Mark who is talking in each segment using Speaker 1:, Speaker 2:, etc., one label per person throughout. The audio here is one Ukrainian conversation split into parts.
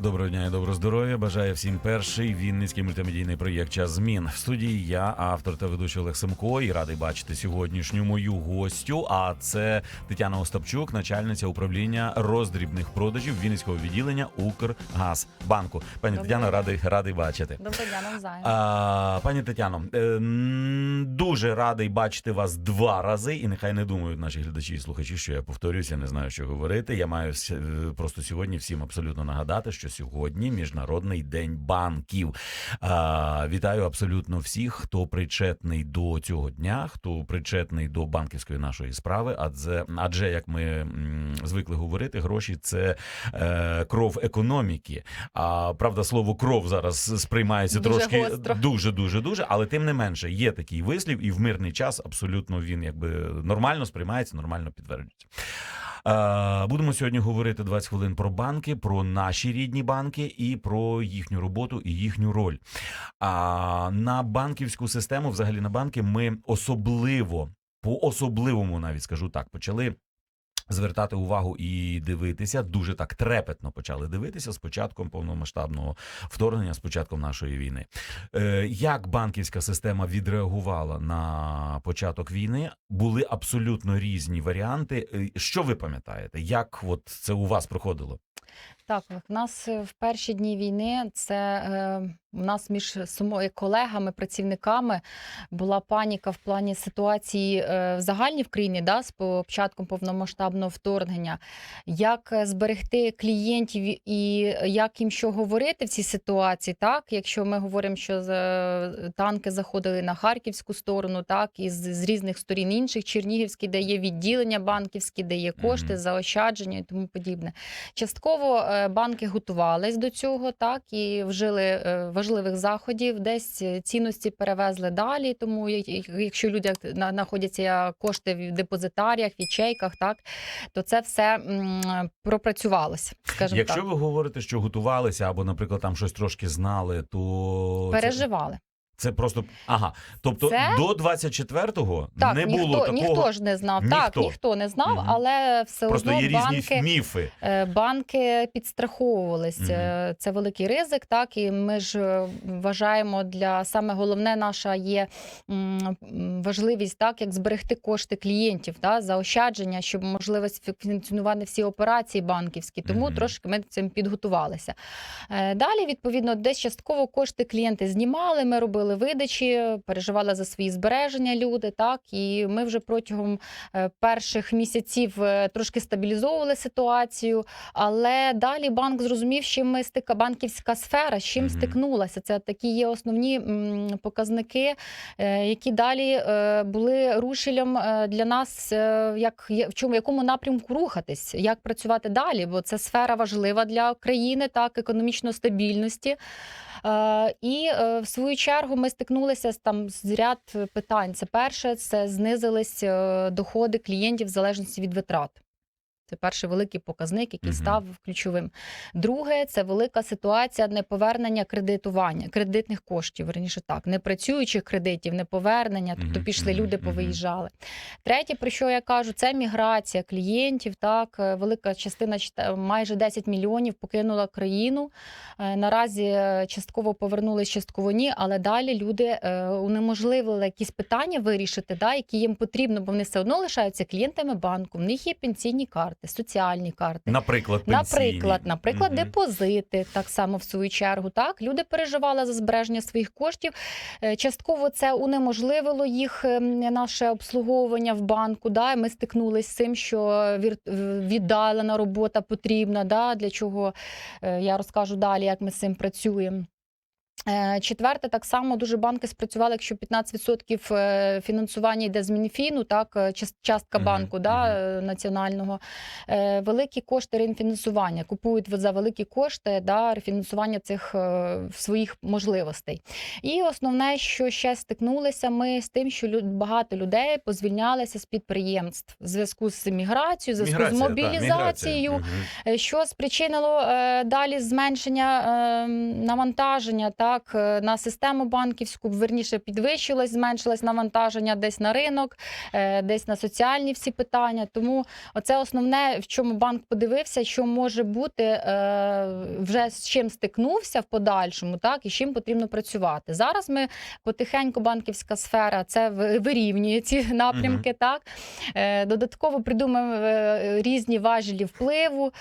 Speaker 1: Доброго дня і доброго здоров'я. Бажаю всім перший вінницький мультимедійний проєкт Час змін. В студії я, автор та ведучий Олег Семко, і радий бачити сьогоднішню мою гостю. А це Тетяна Остапчук, начальниця управління роздрібних продажів Вінницького відділення Укргазбанку. Пані
Speaker 2: Доброго
Speaker 1: Тетяно, радий радий бачити.
Speaker 2: Доброго дня навзаєм.
Speaker 1: А, пані Тетяно, е, дуже радий бачити вас два рази, і нехай не думають наші глядачі і слухачі, що я повторюся, не знаю, що говорити. Я маю е, просто сьогодні всім абсолютно нагадати, що сьогодні міжнародний день банків. А, вітаю абсолютно всіх, хто причетний до цього дня, хто причетний до банківської нашої справи. Адже, адже як ми звикли говорити, гроші це е, кров економіки. А правда, слово кров зараз сприймається
Speaker 2: Дуже
Speaker 1: трошки
Speaker 2: гостро.
Speaker 1: дуже, дуже, дуже, але тим не менше є такий вислів, і в мирний час абсолютно він якби нормально сприймається, нормально підтверджується. Будемо сьогодні говорити 20 хвилин про банки, про наші рідні банки і про їхню роботу і їхню роль. А на банківську систему, взагалі на банки, ми особливо по особливому, навіть скажу так, почали. Звертати увагу і дивитися дуже так трепетно почали дивитися з початком повномасштабного вторгнення, з початком нашої війни. Е, як банківська система відреагувала на початок війни? Були абсолютно різні варіанти. Е, Що ви пам'ятаєте? Як от це у вас проходило?
Speaker 2: Так, в нас е, в перші дні війни це у нас між самою колегами, працівниками була паніка в плані ситуації е, в загальній в країні, да, з початком повномасштабного вторгнення. Як е, зберегти клієнтів і як їм що говорити в цій ситуації, так? Якщо ми говоримо, що танки заходили на харківську сторону, так, і з, з різних сторін інших, Чернігівський, де є відділення банківські, де є кошти, заощадження і тому подібне. Частково е, банки готувались до цього, так і вжили е, важливих заходів. Десь е, цінності перевезли далі. Тому якщо люди на- знаходяться кошти в депозитаріях, в ячейках, так то це все пропрацювалося. Скажімо
Speaker 1: Якщо
Speaker 2: так,
Speaker 1: ви говорите, що готувалися або, наприклад, там щось трошки знали, то
Speaker 2: переживали.
Speaker 1: Це просто ага. Тобто
Speaker 2: Це-
Speaker 1: до 24-го
Speaker 2: Так,
Speaker 1: не
Speaker 2: ніхто,
Speaker 1: було такого.
Speaker 2: ніхто ж не знав. Так,
Speaker 1: Ніхто.
Speaker 2: ніхто не знав,
Speaker 1: Мгм.
Speaker 2: але все
Speaker 1: Просто
Speaker 2: одно
Speaker 1: є різні
Speaker 2: банки.
Speaker 1: міфи.
Speaker 2: Е, Банки підстраховувались. Е, Це великий ризик, так і ми ж е, вважаємо для саме головне наша є важливість, так як зберегти кошти клієнтів, та заощадження, щоб можливість функціонувати всі операції банківські. Тому
Speaker 1: Мгм.
Speaker 2: трошки ми цим підготувалися. Далі, відповідно, десь частково кошти клієнти знімали. Ми робили видачі, переживали за свої збереження люди. Так і ми вже протягом е, перших місяців е, трошки стабілізовували ситуацію. Але далі банк зрозумів, чим ми стика банківська сфера, з чим
Speaker 1: Мгм.
Speaker 2: стикнулася. Це такі є основні показники, е, які далі були рушелем для нас, як в чому в якому напрямку рухатись, як працювати далі, бо це сфера важлива для країни, так економічної стабільності. Е, І е, в свою чергу ми стикнулися з там з ряд питань. Це перше, це знизились е, доходи клієнтів в залежності від витрат. Це перший великий показник, який
Speaker 1: Мгм.
Speaker 2: став ключовим. Друге, це велика ситуація неповернення кредитування, кредитних коштів, верніше так, непрацюючих кредитів, неповернення, тобто пішли люди, повиїжджали. Третє, про що я кажу, це міграція клієнтів. Так, е, велика частина чта- майже 10 мільйонів покинула країну. Е, Наразі е, частково повернулись, частково ні, але далі люди е, унеможливили якісь питання вирішити, да, які їм потрібно, бо вони все одно лишаються клієнтами банку. В них є пенсійні карти, соціальні карти.
Speaker 1: Наприклад, пенсійні.
Speaker 2: Наприклад, наприклад,
Speaker 1: Мгм.
Speaker 2: депозити так само в свою чергу. Так люди переживали за збереження своїх коштів. Е, Частково це унеможливило їх ем, наше обслуговування в банку. Да, і ми стикнулися з цим, що віддалена робота потрібна. Да, для чого е, я розкажу далі, як ми з цим працюємо. Е, Четверте, так само дуже банки спрацювали, якщо 15% е, фінансування йде з Мінфіну, так е, час- частка банку да,
Speaker 1: мгм.
Speaker 2: е, національного, великі кошти реінфінансування, купують за великі кошти да, рефінансування цих своїх можливостей. І основне, що ще стикнулися ми з тим, що багато людей позвільнялися з підприємств в зв'язку з міграцією, в зв'язку з мобілізацією. Е, що спричинило далі зменшення е, навантаження так е, на систему банківську, верніше підвищилось, зменшилось навантаження десь на ринок, е, десь на соціальні всі питання. Тому оце основне, в чому банк подивився, що може бути е, вже з чим стикнувся в подальшому, так і з чим потрібно працювати. Зараз ми потихеньку банківська сфера це вирівнює ці напрямки. Так Е, додатково придумаємо різні важелі впливу.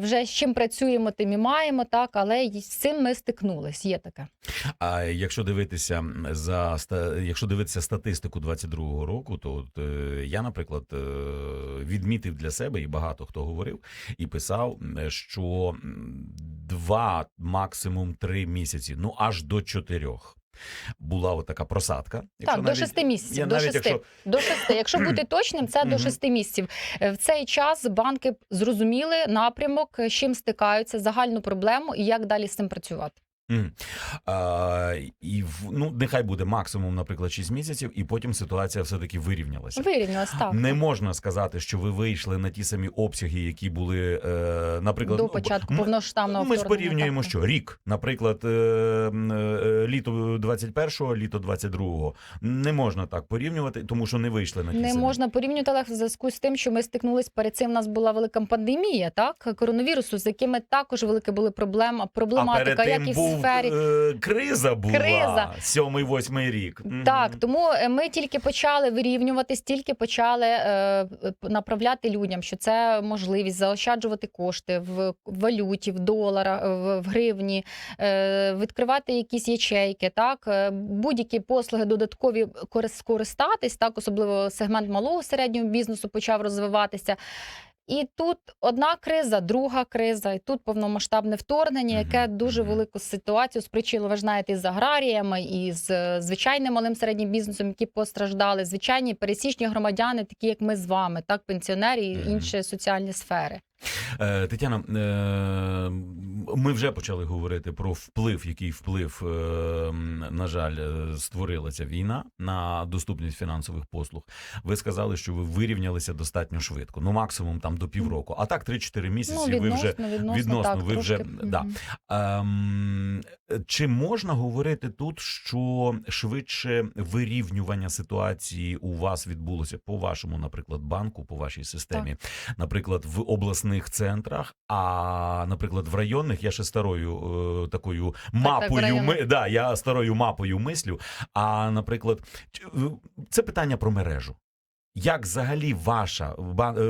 Speaker 2: Вже з чим працюємо, тим і маємо, так але з цим ми стикнулись. Є таке.
Speaker 1: А якщо дивитися за якщо дивитися статистику 22-го року, то от, е, я, наприклад, е, відмітив для себе, і багато хто говорив і писав, що два, максимум три місяці, ну аж до чотирьох. Була от така просадка. Якщо
Speaker 2: так, до шести місяців.
Speaker 1: я
Speaker 2: до
Speaker 1: навіть
Speaker 2: шести.
Speaker 1: якщо-
Speaker 2: До шести. Якщо бути точним, це до шести місяців. Е, В цей час банки зрозуміли напрямок, з чим стикаються, загальну проблему і як далі з цим працювати.
Speaker 1: Мгм. А, і в, ну, нехай буде максимум, наприклад, 6 місяців, і потім ситуація все-таки вирівнялася.
Speaker 2: Вирівнялось так.
Speaker 1: Не можна сказати, що ви вийшли на ті самі обсяги, які були, е, наприклад,
Speaker 2: до
Speaker 1: ну,
Speaker 2: початку повноштабного
Speaker 1: Ми ж порівнюємо, що рік, наприклад, е, е, літо 21-го, літо 22-го. Не можна так порівнювати, тому що не вийшли на ті
Speaker 2: Не
Speaker 1: самі.
Speaker 2: можна порівнювати але в зв'язку з тим, що ми стикнулись перед цим. У нас була велика пандемія, так коронавірусу, з якими також велика були проблема,
Speaker 1: а
Speaker 2: проблематика,
Speaker 1: перед тим
Speaker 2: як і
Speaker 1: був,
Speaker 2: сфері.
Speaker 1: е, криза була,
Speaker 2: Криза.
Speaker 1: сьомий-восьмий рік.
Speaker 2: Так, тому е, ми тільки почали вирівнюватись, тільки почали е, направляти людям, що це можливість заощаджувати кошти в валюті, в доларах, в, в гривні, е, відкривати якісь ячейки, так будь-які послуги додаткові корис- скористатись, так особливо сегмент малого середнього бізнесу почав розвиватися. І тут одна криза, друга криза, і тут повномасштабне вторгнення, яке дуже велику ситуацію спричинило, ви ж знаєте, і з аграріями, і з е, звичайним малим середнім бізнесом, які постраждали, звичайні пересічні громадяни, такі як ми з вами, так, пенсіонери і інші соціальні сфери.
Speaker 1: Е, Тетяна, е, ми вже почали говорити про вплив, який вплив, е, на жаль, створила ця війна на доступність фінансових послуг. Ви сказали, що ви вирівнялися достатньо швидко, ну максимум там до півроку. А так 3-4 місяці
Speaker 2: ну,
Speaker 1: ви вже
Speaker 2: відносно, відносно,
Speaker 1: відносно,
Speaker 2: так,
Speaker 1: ви вже-
Speaker 2: трошки.
Speaker 1: да. Ем, чи можна говорити тут, що швидше вирівнювання ситуації у вас відбулося по вашому, наприклад, банку, по вашій системі, наприклад, в обласних центрах, а наприклад, в районних я ще старою е, такою мапою
Speaker 2: Так,
Speaker 1: ми, да, я старою мапою мислю. А наприклад, це питання про мережу. Як взагалі ваша е,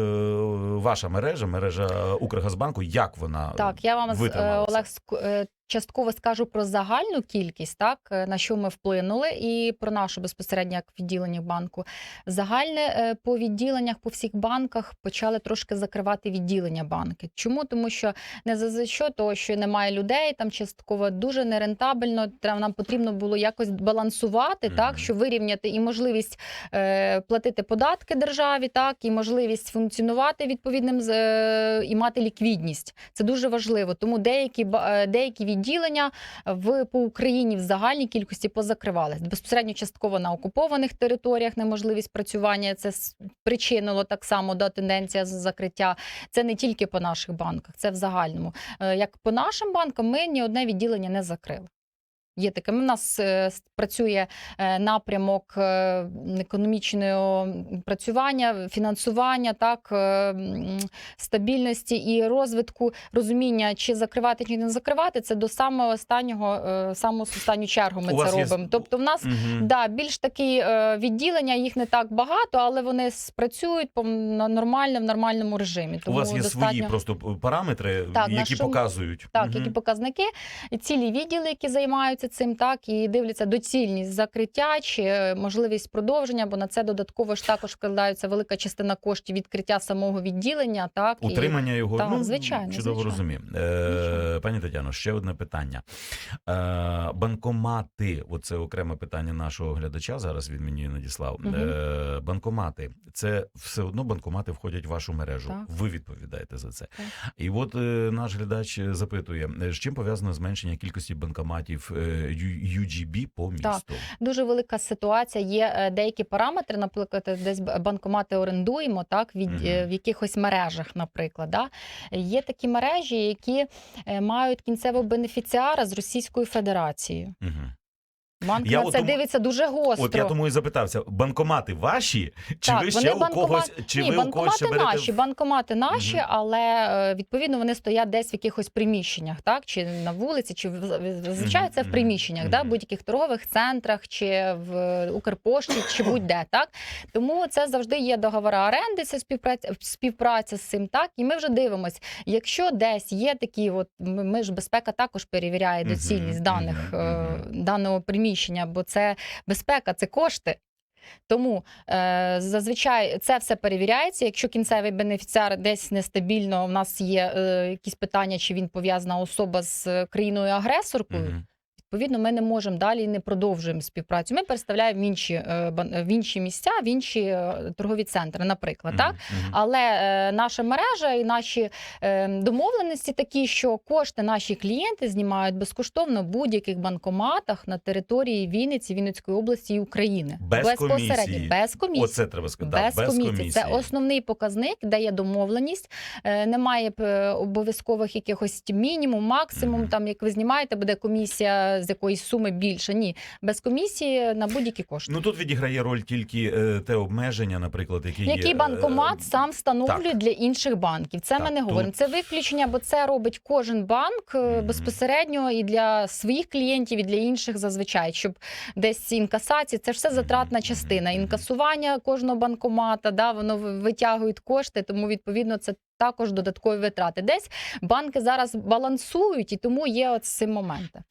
Speaker 1: ваша мережа, мережа Укргазбанку, як вона
Speaker 2: Так, я вам е? Олег е, частково скажу про загальну кількість, так е, на що ми вплинули, і про нашу безпосередньо як відділення банку. Загальне е, по відділеннях по всіх банках почали трошки закривати відділення банки. Чому? Тому що не за що того, що немає людей, там частково дуже нерентабельно. Нам потрібно було якось балансувати,
Speaker 1: Мгм.
Speaker 2: так що вирівняти і можливість е, платити податки державі, так і можливість функціонувати відповідним з- е, і мати ліквідність. Це дуже важливо. Тому деякі е, деякі відділення в по Україні в загальній кількості позакривались. Безпосередньо частково на окупованих територіях неможливість працювання. Це спричинило так само до тенденція з- закриття. Це не тільки по наших банках, це в загальному. Е, Як по нашим банкам, ми ні одне відділення не закрили. Є таке. У нас е, працює е, напрямок е, економічного працювання, фінансування, так стабільності і розвитку розуміння, чи закривати, чи не закривати. Це до самого останнього, саму останню чергу ми
Speaker 1: У
Speaker 2: це
Speaker 1: вас є
Speaker 2: робимо. Тобто, в нас
Speaker 1: Мгм.
Speaker 2: Да, більш такі відділення, їх не так багато, але вони спрацюють по нормально в нормальному режимі.
Speaker 1: У вас є
Speaker 2: достатньо
Speaker 1: свої просто параметри,
Speaker 2: Так,
Speaker 1: які
Speaker 2: що-
Speaker 1: показують.
Speaker 2: так,
Speaker 1: Мгм.
Speaker 2: які показники, цілі відділи, які займаються цим, так і дивляться доцільність закриття чи е, можливість продовження, бо на це додатково ж також вкладаються велика частина коштів відкриття самого відділення. Так і-
Speaker 1: Утримання його
Speaker 2: Так,
Speaker 1: ну,
Speaker 2: звичайно,
Speaker 1: чудово
Speaker 2: звичайно.
Speaker 1: розумію. Е, пані Тетяно, ще одне питання. Е, банкомати, оце окреме питання нашого глядача. Зараз він мені надіслав.
Speaker 2: Мгм.
Speaker 1: Е, банкомати, це все одно банкомати входять в вашу мережу.
Speaker 2: Так.
Speaker 1: Ви відповідаєте за це.
Speaker 2: Так.
Speaker 1: І от е, наш глядач запитує, е, з чим пов'язано зменшення кількості банкоматів е, UGB по місту.
Speaker 2: Дуже велика ситуація. Є е, деякі параметри, наприклад, десь банкомати орендуємо, так від е, в якихось мережах, наприклад. Да? Є такі мережі, які е, мають кінцевого бенефіціара з Російською Федерацією.
Speaker 1: Мгм.
Speaker 2: Банк
Speaker 1: Я
Speaker 2: на це
Speaker 1: тому-
Speaker 2: дивиться дуже гостро.
Speaker 1: От я тому і запитався: банкомати ваші, чи
Speaker 2: Так,
Speaker 1: ви ще у
Speaker 2: банкомат-
Speaker 1: когось, чи
Speaker 2: Ні,
Speaker 1: ви у когось ще берете?
Speaker 2: наші, банкомати наші,
Speaker 1: Мгм.
Speaker 2: але е, відповідно вони стоять десь в якихось приміщеннях, так чи на вулиці, чи зазвичай це в приміщеннях, да, будь-яких торгових центрах, чи в Укрпошті, чи будь-де, так тому це завжди є договори оренди, це співпраця співпраця з цим. Так, і ми вже дивимось, якщо десь є такі, от ми ж безпека також перевіряє доцільність даних е, даного приміщення, бо це безпека, це кошти. Тому е, зазвичай це все перевіряється. Якщо кінцевий бенефіціар десь нестабільно, у нас є е, якісь питання, чи він пов'язана особа з країною агресоркою.
Speaker 1: Мгм.
Speaker 2: Відповідно, ми не можемо далі і не продовжуємо співпрацю. Ми переставляємо в інші, е, в інші місця, в інші е, торгові центри, наприклад. Так?
Speaker 1: Мгм, мгм.
Speaker 2: Але е, наша мережа і наші е, домовленості такі, що кошти наші клієнти знімають безкоштовно в будь-яких банкоматах на території Вінниці, Вінницької області і України.
Speaker 1: Без
Speaker 2: Безпосередньо,
Speaker 1: комісії.
Speaker 2: без комісії.
Speaker 1: Оце треба сказати.
Speaker 2: Без,
Speaker 1: без
Speaker 2: комісії.
Speaker 1: комісії.
Speaker 2: Це основний показник, де є домовленість. Е, Немає е, обов'язкових якихось мінімум, максимум.
Speaker 1: Мгм.
Speaker 2: Там як ви знімаєте, буде комісія з якоїсь суми більше. Ні, без комісії на будь-які кошти.
Speaker 1: Ну тут відіграє роль тільки е, те обмеження, наприклад, яке є.
Speaker 2: Який
Speaker 1: е,
Speaker 2: банкомат сам встановлює
Speaker 1: так.
Speaker 2: для інших банків? Це
Speaker 1: Так,
Speaker 2: ми не
Speaker 1: тут-
Speaker 2: говоримо. Це виключення, бо це робить кожен банк е,
Speaker 1: Мгм.
Speaker 2: безпосередньо і для своїх клієнтів, і для інших зазвичай, щоб десь інкасації, це ж все затратна частина. Інкасування кожного банкомата, да, воно витягують кошти, тому відповідно це. Також додаткові витрати. Десь банки зараз балансують, і тому є от ці моменти.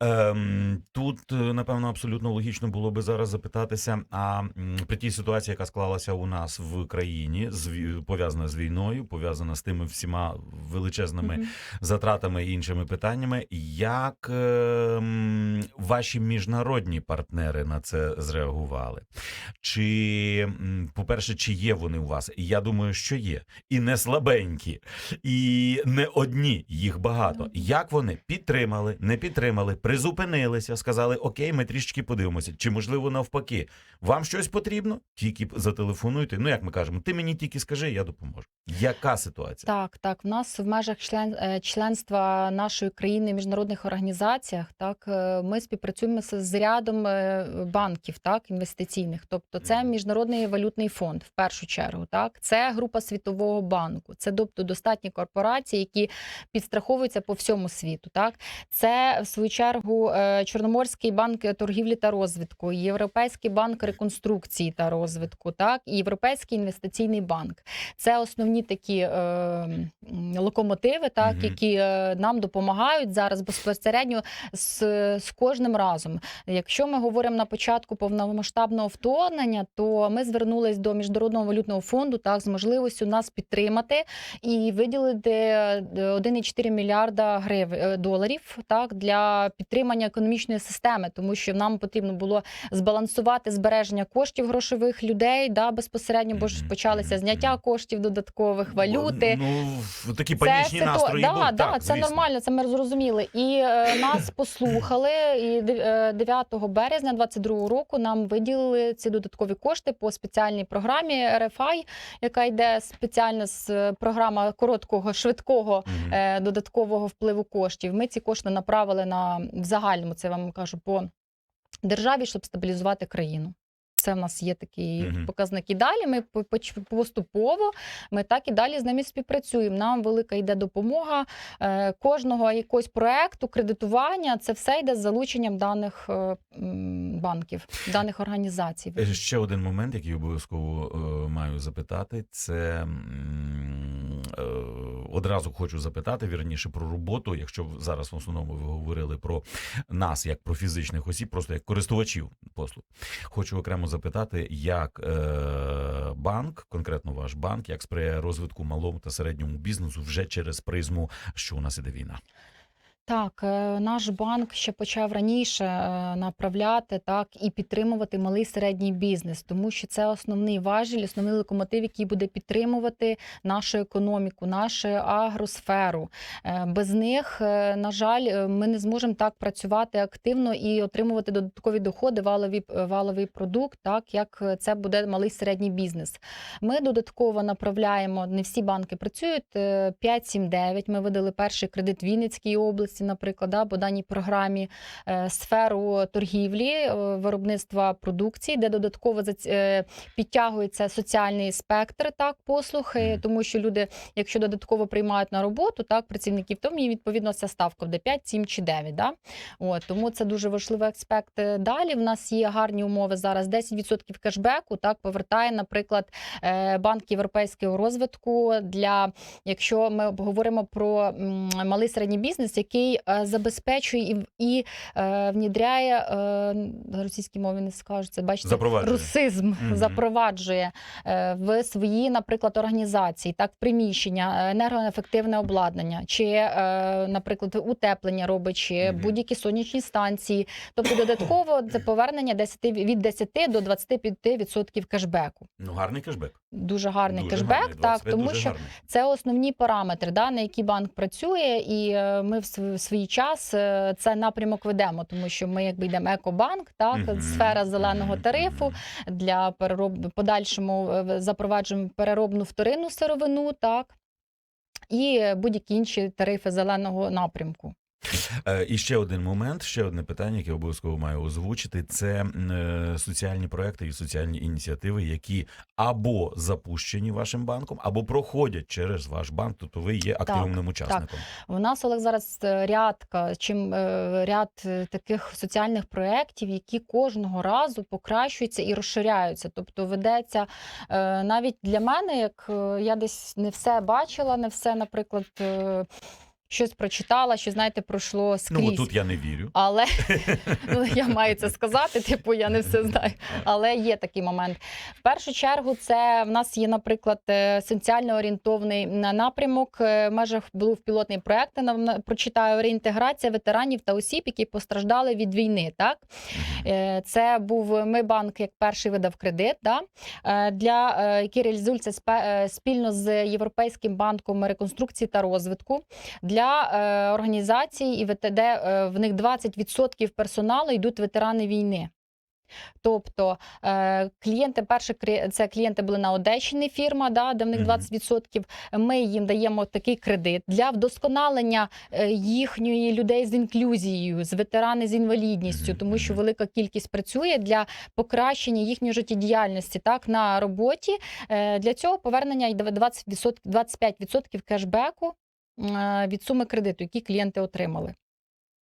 Speaker 1: Ем, тут, е, напевно, абсолютно логічно було би зараз запитатися. А при тій ситуації, яка склалася у нас в країні, з пов'язана з війною, пов'язана з тими всіма величезними
Speaker 2: Мгм.
Speaker 1: затратами і іншими питаннями, як ем, ваші міжнародні партнери на це зреагували? Чи, по-перше, чи є вони у вас? Я думаю, що є. І не слабенькі, і не одні, їх багато. Як вони підтримали, не підтримали, призупинилися, сказали: Окей, ми трішечки подивимося. Чи можливо навпаки, вам щось потрібно? Тільки зателефонуйте. Ну як ми кажемо, ти мені тільки скажи, я допоможу. Яка ситуація?
Speaker 2: Так, так. В нас в межах член, е, членства нашої країни в міжнародних організаціях, так е, ми співпрацюємо з, з рядом е, банків, так інвестиційних. Тобто, це міжнародний валютний фонд в першу чергу. Так, це група світового банку. Це тобто достатні корпорації, які підстраховуються по всьому світу. Так, це в свою чергу е, Чорноморський банк торгівлі та розвитку, Європейський банк реконструкції та розвитку, так і Європейський інвестиційний банк. Це основні такі е, локомотиви, так
Speaker 1: Мгм.
Speaker 2: які е, нам допомагають зараз безпосередньо з, з кожним разом. Якщо ми говоримо на початку повномасштабного вторгнення, то ми звернулись до міжнародного валютного фонду так з можливістю нас підтримати і виділити е, 1,4 мільярда гривень доларів так для підтримання економічної системи, тому що нам потрібно було збалансувати збереження коштів грошових людей да безпосередньо, бо ж почалися зняття коштів додаткових валюти.
Speaker 1: Ну, такі панічні
Speaker 2: ситу-
Speaker 1: настрої
Speaker 2: да,
Speaker 1: були.
Speaker 2: да,
Speaker 1: так,
Speaker 2: це
Speaker 1: звісно.
Speaker 2: нормально, це ми зрозуміли. І е, нас послухали. І дев- е, 9 березня 22 року нам виділили ці додаткові кошти по спеціальній програмі RFI, яка йде спеціально з е, програма короткого швидкого е, додаткового впливу коштів. Ми ці кошти направили на в загальному, це я вам кажу, по державі, щоб стабілізувати країну. Це в нас є такий
Speaker 1: Мгм.
Speaker 2: показник. І далі ми поступово ми так і далі з ними співпрацюємо. Нам велика йде допомога е, кожного якогось проекту, кредитування. Це все йде з залученням даних е, банків, даних організацій.
Speaker 1: Е, Ще один момент, який обов'язково маю запитати, це одразу хочу запитати вірніше про роботу. Якщо зараз в основному ви говорили про нас як про фізичних осіб, просто як користувачів послуг. Хочу окремо запитати, як е, банк, конкретно ваш банк, як сприяє розвитку малому та середньому бізнесу вже через призму, що у нас іде війна.
Speaker 2: Так, е, наш банк ще почав раніше е, направляти так і підтримувати малий середній бізнес, тому що це основний важіль, основний локомотив, який буде підтримувати нашу економіку, нашу агросферу. Е, Без них, на жаль, ми не зможемо так працювати активно і отримувати додаткові доходи, валові валовий продукт, так як це буде малий середній бізнес. Ми додатково направляємо. Не всі банки працюють. е, 5-7-9 Ми видали перший кредит Вінницькій області, наприклад, да, по даній програмі е, сферу торгівлі, е, виробництва продукції, де додатково е, підтягується соціальний спектр так послуг, е, тому що люди, якщо додатково приймають на роботу, так працівників, то їм відповідно ця ставка буде 5, 7 чи 9. Да? От, тому це дуже важливий аспект. Далі в нас є гарні умови зараз. 10% кешбеку так повертає, наприклад, е, банк європейського розвитку для якщо ми говоримо про малий середній бізнес, який е, забезпечує і, і е, внідряє е, на російській мові не скажу це. Бачите,
Speaker 1: Запроваджує.
Speaker 2: русизм
Speaker 1: Мгм.
Speaker 2: запроваджує е, в свої, наприклад, організації, так приміщення, енергоефективне обладнання, чи, е, наприклад, утеплення робить, чи
Speaker 1: Мгм.
Speaker 2: будь-які сонячні станції. Тобто додатково це повернення 10, від 10 до 25% кешбеку.
Speaker 1: Ну, гарний кешбек.
Speaker 2: Дуже гарний
Speaker 1: Дуже
Speaker 2: кешбек,
Speaker 1: гарний,
Speaker 2: так тому що
Speaker 1: гарний.
Speaker 2: це основні параметри, да, на які банк працює, і ми в свій час е, це напрямок ведемо, тому що ми якби йдемо екобанк, так
Speaker 1: Мгм.
Speaker 2: сфера зеленого тарифу для перероб подальшому е, запроваджуємо переробну вторинну сировину, так і будь-які інші тарифи зеленого напрямку.
Speaker 1: Е, І ще один момент, ще одне питання, яке обов'язково маю озвучити: це е, соціальні проекти і соціальні ініціативи, які або запущені вашим банком, або проходять через ваш банк. Тобто ви є активним учасником.
Speaker 2: У нас Олег зараз е, рядка, чим ряд таких соціальних проєктів, які кожного разу покращуються і розширяються. Тобто ведеться навіть для мене, як я десь не все бачила, не все, наприклад, щось прочитала, що знаєте, пройшло скрізь.
Speaker 1: Ну тут я не вірю.
Speaker 2: Але ну, я маю це сказати, типу, я не все знаю. Але є такий момент. В першу чергу, це в нас є, наприклад, е, соціально орієнтовний напрямок. Е, В межах був пілотний проект. Нам на- прочитаю реінтеграція ветеранів та осіб, які постраждали від війни. Так Е, це був ми банк, як перший видав кредит. Да? Для який реалізується е, спільно з Європейським банком реконструкції та розвитку для е, організацій і ВТД е, в них 20% персоналу йдуть ветерани війни. Тобто е, клієнти, перше це клієнти були на Одещині фірма, да, де в них 20%. Ми їм даємо такий кредит для вдосконалення їхньої людей з інклюзією, з ветерани з інвалідністю, тому що велика кількість працює для покращення їхньої життєдіяльності так на роботі. Для цього повернення йде 20%, 25% кешбеку від суми кредиту, які клієнти отримали.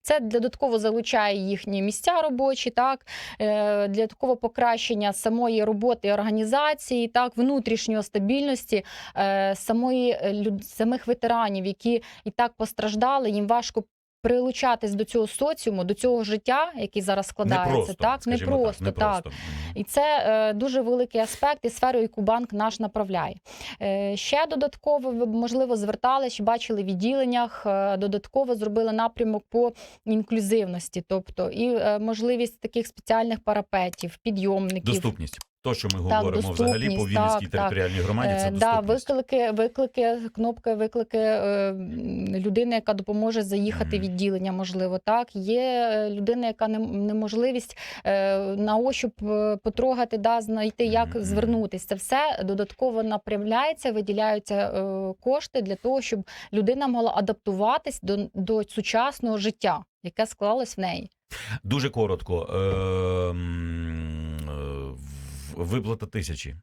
Speaker 2: Це додатково залучає їхні місця робочі, так е, для такого покращення самої роботи організації, так внутрішньої стабільності е, самої е, самих ветеранів, які і так постраждали, їм важко. Прилучатись до цього соціуму, до цього життя, який зараз складається,
Speaker 1: Непросто,
Speaker 2: так не просто,
Speaker 1: так.
Speaker 2: так.
Speaker 1: непросто.
Speaker 2: І це е, дуже великий аспект і сферу, яку банк наш направляє. Е, ще додатково ви можливо звертались, чи бачили в відділеннях. е, додатково зробили напрямок по інклюзивності, тобто і е, можливість таких спеціальних парапетів, підйомників.
Speaker 1: Доступність. То, що ми
Speaker 2: Так,
Speaker 1: говоримо взагалі по Вінницькій
Speaker 2: так,
Speaker 1: територіальній громаді, це
Speaker 2: Е, да,
Speaker 1: доступність.
Speaker 2: виклики, виклики, кнопка виклики е, людини, яка допоможе заїхати в
Speaker 1: Мгм.
Speaker 2: відділення, можливо, так. Є е, людина, яка не неможливість е, на ощуп потрогати, да, знайти, як
Speaker 1: Мгм.
Speaker 2: звернутися. Це все додатково направляється, виділяються е, кошти для того, щоб людина могла адаптуватись до, до сучасного життя, яке склалось в неї.
Speaker 1: Дуже коротко. Е, виплата тисячі.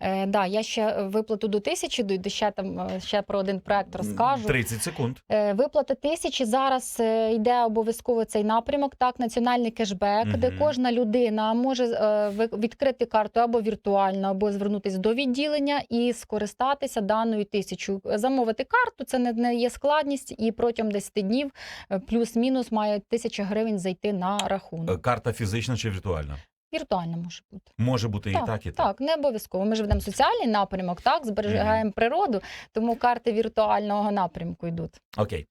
Speaker 2: Е, да, я ще виплату до тисячі дойду, ще там е, ще про один проект розкажу.
Speaker 1: 30 секунд.
Speaker 2: Е, Виплата тисячі зараз е, йде обов'язково цей напрямок. Так, національний кешбек, де
Speaker 1: кожна
Speaker 2: людина може е, відкрити карту або віртуально, або звернутися до відділення і скористатися даною тисячою. Замовити карту це не, не є складність, і протягом 10 днів е, плюс-мінус має тисяча гривень зайти на
Speaker 1: Е,
Speaker 2: рахунок.
Speaker 1: Карта фізична чи віртуальна?
Speaker 2: Віртуально може бути.
Speaker 1: Може бути і так, і так.
Speaker 2: Так, не обов'язково. Ми ж ведемо соціальний напрямок, так, зберігаємо природу, тому карти віртуального напрямку йдуть.
Speaker 1: Окей.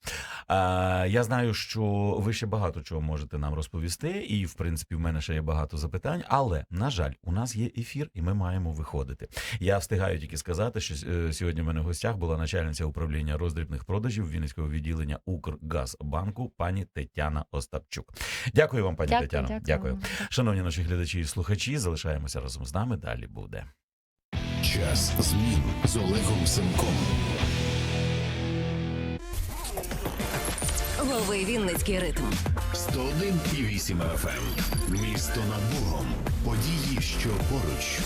Speaker 1: Е, я знаю, що ви ще багато чого можете нам розповісти, і в принципі в мене ще є багато запитань. Але на жаль, у нас є ефір, і ми маємо виходити. Я встигаю тільки сказати, що е, сьогодні в мене в гостях була начальниця управління роздрібних продажів Вінницького відділення Укргазбанку, пані Тетяна Остапчук. Дякую вам, пані
Speaker 2: Дякую,
Speaker 1: Тетяно.
Speaker 2: дякую.
Speaker 1: Дякую. Шановні наші глядачі і слухачі, залишаємося разом з нами. Далі буде.
Speaker 3: Час змін з Олегом Семком.
Speaker 4: Новий Вінницький ритм.
Speaker 3: 101,8 FM. Місто над Богом. Події, що поруч.